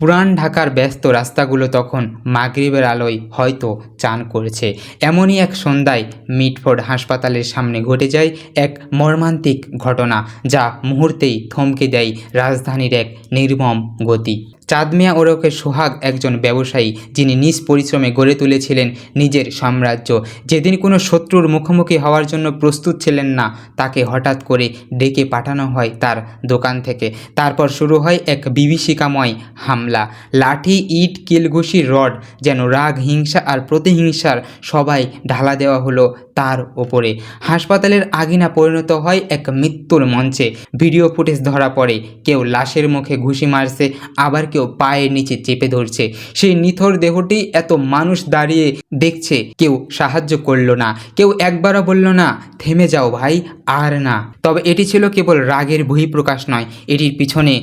পুরান ঢাকার ব্যস্ত রাস্তাগুলো তখন মাগরিবের আলোয় হয়তো চান করেছে। এমনই এক সন্ধ্যায় মিটফোর্ড হাসপাতালের সামনে ঘটে যায় এক মর্মান্তিক ঘটনা, যা মুহূর্তেই থমকে দেয় রাজধানীর এক নির্মম গতি। চাঁদমিয়া ওরফে সোহাগ একজন ব্যবসায়ী যিনি নিজ পরিশ্রমে গড়ে তুলেছিলেন নিজের সাম্রাজ্য। যেদিন কোনো শত্রুর মুখোমুখি হওয়ার জন্য প্রস্তুত ছিলেন না, তাকে হঠাৎ করে ডেকে পাঠানো হয় তার দোকান থেকে। তারপর শুরু হয় এক বিভীষিকাময় হামলা। লাঠি, ইট, কিলঘুষি, রড যেন রাগ, হিংসা আর প্রতিহিংসার সবাই ঢালা দেওয়া হলো তার ওপরে। হাসপাতালের আগিনা পরিণত হয় এক মৃত্যুর মঞ্চে। ভিডিও ফুটেজ ধরা পড়ে, কেউ লাশের মুখে ঘুষি মারছে, আবার কেউ পায়ের নিচে চেপে ধরছে। সেই নিথর দেহটি এত মানুষ দাঁড়িয়ে দেখছে, কেউ সাহায্য করল না, কেউ একবারও বলল, না, থেমে যাও ভাই, আর না। তবে এটি ছিল কেবল রাগের বহিঃপ্রকাশ নয়, এটির পিছনে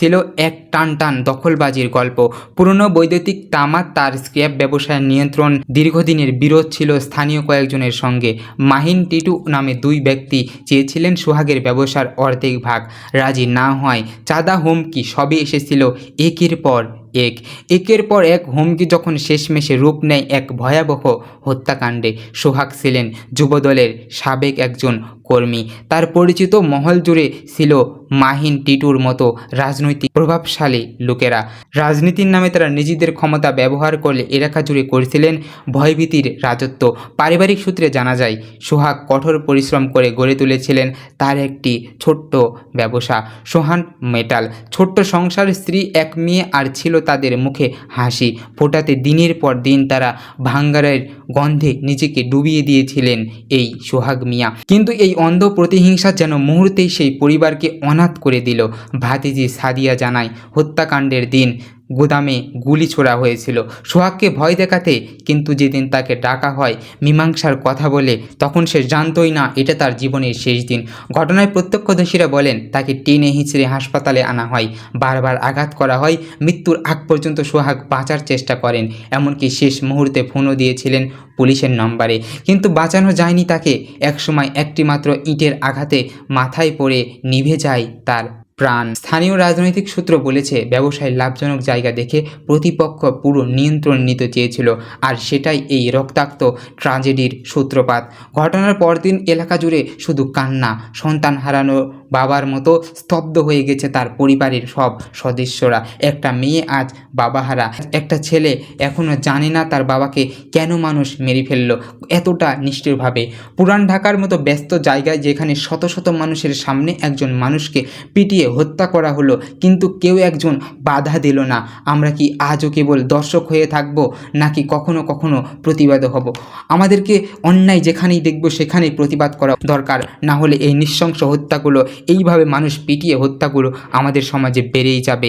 ছিল এক টান টান দখলবাজির গল্প। পুরনো বৈদ্যুতিক তামার তার স্ক্র্যাপ ব্যবসায়ের নিয়ন্ত্রণ, দীর্ঘদিনের বিরোধ ছিল স্থানীয় কয়েকজনের সঙ্গে। মাহিন টিটু নামে দুই ব্যক্তি চেয়েছিলেন সোহাগের ব্যবসার অর্ধেক ভাগ। রাজি না হয় চাঁদা, হুমকি সবই এসেছিল একের পর এক। একের পর এক হুমকি যখন শেষমেশে রূপ নেয় এক ভয়াবহ হত্যাকাণ্ডে। সোহাগ ছিলেন যুবদলের সাবেক একজন কর্মী। তার পরিচিত মহল জুড়ে ছিল মাহিন টিটুর মতো রাজনৈতিক প্রভাবশালী লোকেরা। রাজনীতির নামে তারা নিজেদের ক্ষমতা ব্যবহার করলে এলাকা জুড়ে করেছিলেন ভয়ভীতির রাজত্ব। পারিবারিক সূত্রে জানা যায়, সোহাগ কঠোর পরিশ্রম করে গড়ে তুলেছিলেন তার একটি ছোট্ট ব্যবসা, সোহান মেটাল। ছোট্ট সংসার, স্ত্রী, এক মেয়ে আর ছিল তাদের মুখে হাসি। ফোটাতে দিনের পর দিন তারা ভাঙ্গারের গন্ধে নিজেকে ডুবিয়ে দিয়েছিলেন এই সোহাগ মিয়া। কিন্তু এই অন্ধ প্রতিহিংসা যেন মুহূর্তেই সেই পরিবারকে অনাথ করে দিল ভাতিজি সাদিয়া জানায় হত্যাকাণ্ডের দিন। গুদামে গুলি ছোড়া হয়েছিল। সোহাগকে ভয় দেখাতে কিন্তু যেদিন তাকে ডাকা হয় মীমাংসার কথা বলে, তখন সে জানতই না এটা তার জীবনের শেষ দিন। ঘটনায় প্রত্যক্ষদর্শীরা বলেন, তাকে টেনে হিঁচড়ে হাসপাতালে আনা হয়। বারবার আঘাত করা হয়, মৃত্যুর আগ পর্যন্ত সোহাগ বাঁচার চেষ্টা করেন, এমনকি শেষ মুহূর্তে ফোনও দিয়েছিলেন পুলিশের নম্বরে। কিন্তু বাঁচানো যায়নি তাকে। একসময় একটি মাত্র ইটের আঘাতে মাথায় পড়ে নিভে যায় তার প্রাণ। স্থানীয় রাজনৈতিক সূত্র বলেছে, ব্যবসায় লাভজনক জায়গা দেখে প্রতিপক্ষ পুরো নিয়ন্ত্রণ নিতে চেয়েছিল, আর সেটাই এই রক্তাক্ত ট্রাজেডির সূত্রপাত। ঘটনার পরদিন এলাকা জুড়ে শুধু কান্না, সন্তান হারানো বাবার মতো স্তব্ধ হয়ে গেছে তার পরিবারের সব সদস্যরা। একটা মেয়ে আজ বাবাহারা একটা ছেলে এখনও জানে না তার বাবাকে কেন মানুষ মেরে ফেলল, এতটা নিষ্ঠুরভাবে। পুরান ঢাকার মতো ব্যস্ত জায়গায় যেখানে শত শত মানুষের সামনে একজন মানুষকে পিটিয়ে হত্যা করা হলো, কিন্তু কেউ একজন বাধা দিল না। আমরা কি আজও কেবল দর্শক হয়ে থাকব, নাকি কখনো কখনো প্রতিবাদও হব? আমাদেরকে অন্যায় যেখানেই দেখব, সেখানেই প্রতিবাদ করা দরকার। না হলে এই নৃশংস হত্যাগুলো, এইভাবে মানুষ পিটিয়ে হত্যাগুলো আমাদের সমাজে বেড়েই যাবে।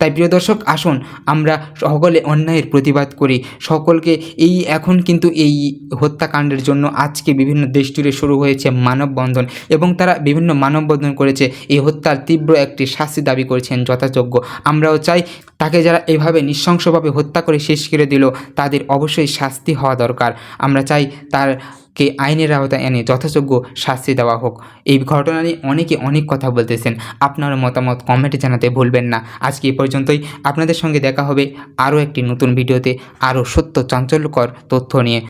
তাই প্রিয় দর্শক, আসুন আমরা সকলে অন্যায়ের প্রতিবাদ করি। সকলকে এই এখন কিন্তু এই হত্যাকাণ্ডের জন্য আজকে বিভিন্ন দেশ জুড়ে শুরু হয়েছে মানববন্ধন এবং তারা বিভিন্ন মানববন্ধন করেছে। এই হত্যার তীব্র একটি শাস্তি দাবি করেছেন যথাযোগ্য। আমরাও চাই তাকে যারা এভাবে নৃশংসভাবে হত্যা করে শেষ করে দিল, তাদের অবশ্যই শাস্তি হওয়া দরকার। আমরা চাই তার কে আইনের আওতায় এনে যথাযোগ্য শাস্তি দেওয়া হোক। এই ঘটনা নিয়ে অনেকে অনেক কথা বলতেছেন। আপনার মতামত কমেন্টে জানাতে ভুলবেন না। আজকে এ পর্যন্তই। আপনাদের সঙ্গে দেখা হবে আরও একটি নতুন ভিডিওতে আরও সত্য চাঞ্চল্যকর তথ্য নিয়ে।